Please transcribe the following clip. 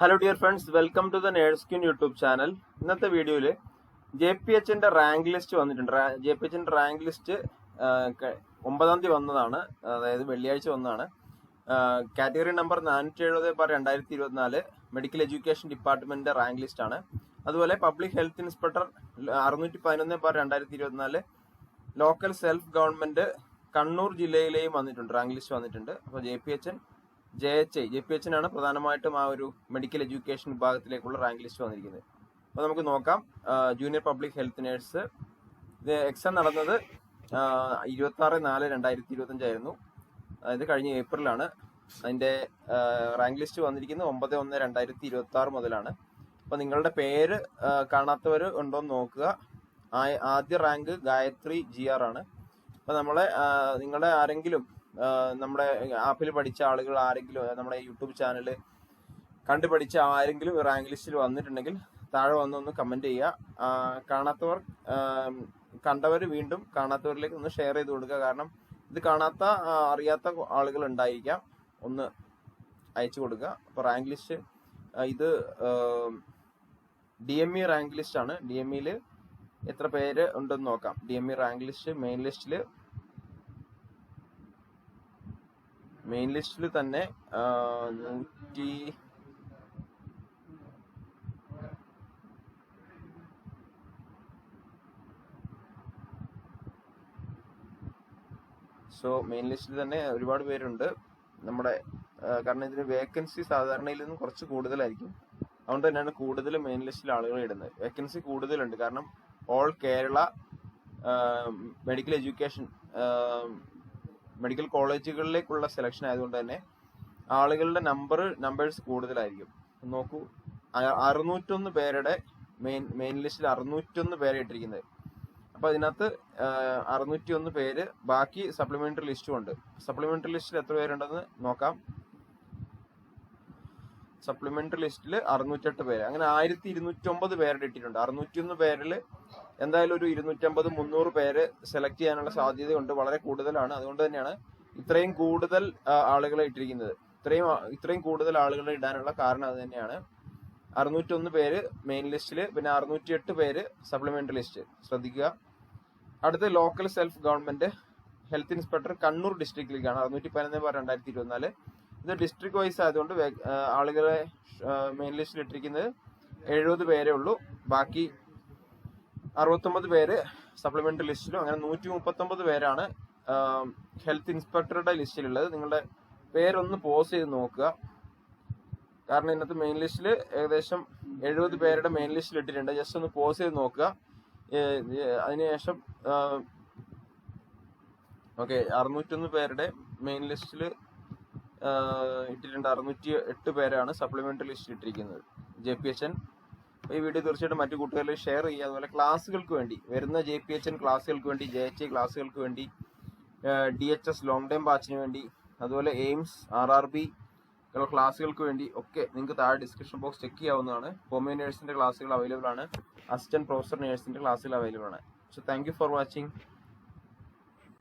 Hello dear friends welcome to the nurse queen YouTube channel ഇന്നത്തെ വീഡിയോയിൽ J P എച്ചിന്റെ rank list വന്നിട്ടുണ്ട്. J P എച്ചിന്റെ rank list ഒമ്പതാം തീയതി വന്നതാണ്. അതായത് വെള്ളിയാഴ്ച വന്നതാണ്. കാറ്റഗറി നമ്പർ നാനൂറ്റി എഴുപത് ബാർ രണ്ടായിരത്തി ഇരുപത്തിനാല് മെഡിക്കൽ എഡ്യൂക്കേഷൻ ഡിപ്പാർട്ട്മെന്റിന്റെ റാങ്ക് ലിസ്റ്റ് ആണ്. അതുപോലെ പബ്ലിക് ഹെൽത്ത് ഇൻസ്പെക്ടർ അറുന്നൂറ്റി പതിനൊന്ന് ബാർ രണ്ടായിരത്തി ഇരുപത്തിനാല് ലോക്കൽ സെൽഫ് ഗവൺമെന്റ് കണ്ണൂർ ജില്ലയിലെയും വന്നിട്ടുണ്ട്. റാങ്ക് ലിസ്റ്റ് വന്നിട്ടുണ്ട്. അപ്പോൾ J P H N J H I J P എച്ചിനാണ് പ്രധാനമായിട്ടും ആ ഒരു മെഡിക്കൽ എഡ്യൂക്കേഷൻ വിഭാഗത്തിലേക്കുള്ള റാങ്ക് ലിസ്റ്റ് വന്നിരിക്കുന്നത്. അപ്പോൾ നമുക്ക് നോക്കാം. ജൂനിയർ പബ്ലിക് ഹെൽത്ത് നേഴ്സ് ഇത് എക്സാം നടന്നത് ഇരുപത്തി ആറ് നാല് രണ്ടായിരത്തി ഇരുപത്തഞ്ചായിരുന്നു അതായത് കഴിഞ്ഞ ഏപ്രിലാണ്. അതിന്റെ റാങ്ക് ലിസ്റ്റ് വന്നിരിക്കുന്നത് ഒമ്പത് ഒന്ന് രണ്ടായിരത്തി ഇരുപത്തി ആറ് മുതലാണ്. അപ്പോൾ നിങ്ങളുടെ പേര് കാണാത്തവർ ഉണ്ടോ എന്ന് നോക്കുക. ആദ്യ റാങ്ക് ഗായത്രി ജി ആർ ആണ്. അപ്പോൾ നമ്മളെ നിങ്ങളുടെ ആരെങ്കിലും നമ്മുടെ ആപ്പിൽ പഠിച്ച ആളുകൾ ആരെങ്കിലും നമ്മുടെ യൂട്യൂബ് ചാനൽ കണ്ടു പഠിച്ച ആരെങ്കിലും റാങ്ക് ലിസ്റ്റിൽ വന്നിട്ടുണ്ടെങ്കിൽ താഴെ വന്നൊന്ന് കമന്റ് ചെയ്യുക. കാണാത്തവർ കണ്ടവർ വീണ്ടും കാണാത്തവരിലേക്ക് ഒന്ന് ഷെയർ ചെയ്ത് കൊടുക്കുക. കാരണം ഇത് കാണാത്ത അറിയാത്ത ആളുകൾ ഉണ്ടായിരിക്കാം. ഒന്ന് അയച്ചു കൊടുക്കുക. അപ്പോൾ റാങ്ക് ലിസ്റ്റ് ഇത് D M E rank list ആണ് ഡി എം ഇയിൽ എത്ര പേര് ഉണ്ടെന്ന് നോക്കാം. D M E rank list main ലിസ്റ്റിൽ മെയിൻ ലിസ്റ്റിൽ തന്നെ നൂറ്റി സോ മെയിൻ ലിസ്റ്റിൽ തന്നെ ഒരുപാട് പേരുണ്ട്. നമ്മുടെ കാരണം ഇതിന് വേക്കൻസി സാധാരണയിൽ നിന്നും കുറച്ച് കൂടുതലായിരിക്കും. അതുകൊണ്ട് തന്നെയാണ് കൂടുതൽ മെയിൻ ലിസ്റ്റിൽ ആളുകൾ ഇടുന്നത്. വേക്കൻസി കൂടുതലുണ്ട്. കാരണം all Kerala medical education medical കോളേജുകളിലേക്കുള്ള selection ആയതുകൊണ്ട് തന്നെ ആളുകളുടെ നമ്പർ നമ്പേഴ്സ് കൂടുതലായിരിക്കും. നോക്കൂ അറുന്നൂറ്റൊന്ന് പേരുടെ മെയിൻ മെയിൻ ലിസ്റ്റിൽ അറുന്നൂറ്റൊന്ന് പേരെ ഇട്ടിരിക്കുന്നത്. അപ്പോൾ അതിനകത്ത് അറുന്നൂറ്റി ഒന്ന് പേര് ബാക്കി സപ്ലിമെന്ററി ലിസ്റ്റും ഉണ്ട്. സപ്ലിമെന്ററി ലിസ്റ്റിൽ എത്ര പേരുണ്ടെന്ന് നോക്കാം. സപ്ലിമെന്ററി ലിസ്റ്റിൽ അറുന്നൂറ്റെട്ട് പേര്. അങ്ങനെ ആയിരത്തി ഇരുന്നൂറ്റൊമ്പത് പേരുടെ ഇട്ടിട്ടുണ്ട്. അറുന്നൂറ്റി ഒന്ന് പേരിൽ എന്തായാലും ഒരു ഇരുന്നൂറ്റമ്പത് മുന്നൂറ് പേര് സെലക്ട് ചെയ്യാനുള്ള സാധ്യതയുണ്ട്. വളരെ കൂടുതലാണ്. അതുകൊണ്ട് തന്നെയാണ് ഇത്രയും കൂടുതൽ ആളുകളെ ഇട്ടിരിക്കുന്നത്. ഇത്രയും ഇത്രയും കൂടുതൽ ആളുകളെ ഇടാനുള്ള കാരണം അത് തന്നെയാണ്. അറുന്നൂറ്റൊന്ന് പേര് മെയിൻ ലിസ്റ്റിൽ പിന്നെ അറുന്നൂറ്റി എട്ട് പേര് സപ്ലിമെന്ററി ലിസ്റ്റ് ശ്രദ്ധിക്കുക. അടുത്ത local self government health inspector Kannur ഡിസ്ട്രിക്റ്റിലേക്കാണ് അറുന്നൂറ്റി പതിനൊന്ന് പേർ രണ്ടായിരത്തി ഇരുപത്തിനാല് ഇത് ഡിസ്ട്രിക്ട് വൈസ് ആയതുകൊണ്ട് ആളുകളെ മെയിൻ ലിസ്റ്റിൽ ഇട്ടിരിക്കുന്നത് എഴുപത് പേരെ ഉള്ളൂ. ബാക്കി അറുപത്തൊമ്പത് പേര് സപ്ലിമെന്ററി ലിസ്റ്റിലും അങ്ങനെ നൂറ്റി മുപ്പത്തൊമ്പത് പേരാണ് ഹെൽത്ത് ഇൻസ്പെക്ടറുടെ ലിസ്റ്റിലുള്ളത്. നിങ്ങളുടെ പേരൊന്ന് പോസ് ചെയ്ത് നോക്കുക. കാരണം ഇന്നത്തെ മെയിൻ ലിസ്റ്റിൽ ഏകദേശം എഴുപത് പേരുടെ മെയിൻ ലിസ്റ്റിൽ ഇട്ടിട്ടുണ്ട്. ജസ്റ്റ് ഒന്ന് പോസ് ചെയ്ത് നോക്കുക. അതിനുശേഷം ഓക്കെ അറുന്നൂറ്റൊന്ന് പേരുടെ മെയിൻ ലിസ്റ്റിൽ ഇട്ടിട്ടുണ്ട്. അറുന്നൂറ്റി എട്ട് പേരാണ് സപ്ലിമെന്ററി ലിസ്റ്റിൽ ഇട്ടിരിക്കുന്നത്. ജെ പി എച്ച് എൻ ഈ വീഡിയോ തീർച്ചയായിട്ടും മറ്റു കൂട്ടുകാരിൽ ഷെയർ ചെയ്യുക. അതുപോലെ ക്ലാസ്സുകൾക്ക് വേണ്ടി വരുന്ന ജെ പി എച്ച് എൻ ക്ലാസ്സുകൾക്ക് വേണ്ടി ജെ എച്ച് ക്ലാസ്സുകൾക്ക് വേണ്ടി D H S long time ബാച്ചിന് വേണ്ടി അതുപോലെ എയിംസ് ആർ ആർ ബി ക്ലാസ്സുകൾക്ക് വേണ്ടി ഒക്കെ നിങ്ങൾക്ക് താഴെ ഡിസ്ക്രിപ്ഷൻ ബോക്സ് ചെക്ക് ചെയ്യാവുന്നതാണ്. ഹോമിയോ നേഴ്സിന്റെ ക്ലാസ്സുകൾ അവൈലബിൾ ആണ്. അസിസ്റ്റന്റ് പ്രൊഫസർ നേഴ്സിന്റെ ക്ലാസ്സുകൾ അവൈലബിൾ ആണ്. So thank for watching